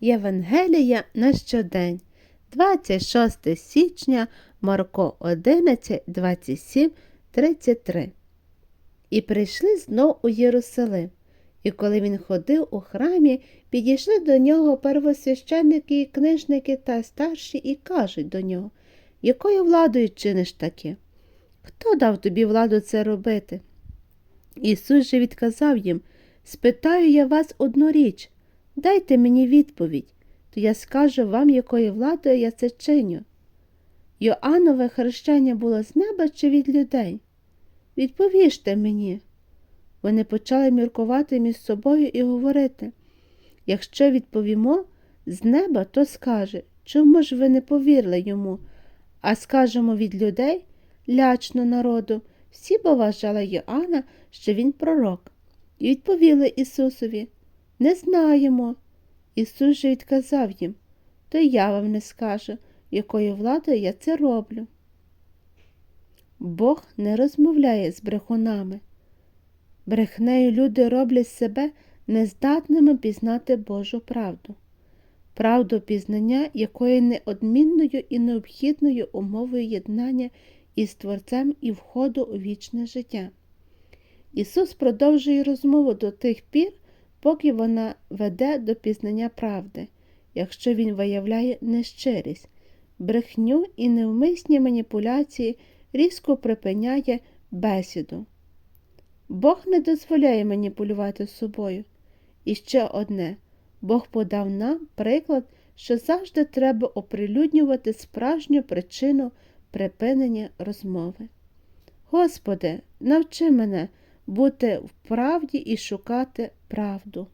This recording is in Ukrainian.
Євангелія на щодень, 26 січня, Марко 11, 27, 33. І прийшли знов у Єрусалим. І коли він ходив у храмі, підійшли до нього первосвященники і книжники та старші і кажуть до нього, якою владою чиниш таке? Хто дав тобі владу це робити? Ісус же відказав їм Спитаю я вас одну річ, дайте мені відповідь, то я скажу вам, якою владою я це чиню. Йоаннове хрещення було з неба чи від людей? Відповіжте мені. Вони почали міркувати між собою і говорити якщо відповімо з неба, то скаже, чому ж ви не повірили йому, а скажемо від людей лячно народу, всі поважали Йоанна, що він пророк. І відповіли Ісусові Не знаємо. Ісус же відказав їм, то я вам не скажу, якою владою я це роблю. Бог не розмовляє з брехунами. Брехнею люди роблять себе нездатними пізнати Божу правду, правду пізнання, якої неодмінною і необхідною умовою єднання із Творцем і входу у вічне життя. Ісус продовжує розмову до тих пір, поки вона веде до пізнання правди, якщо Він виявляє нещирість, брехню і невмисні маніпуляції різко припиняє бесіду. Бог не дозволяє маніпулювати собою. І ще одне Бог подав нам приклад, що завжди треба оприлюднювати справжню причину припинення розмови. Господи, навчи мене бути в правді і шукати правду.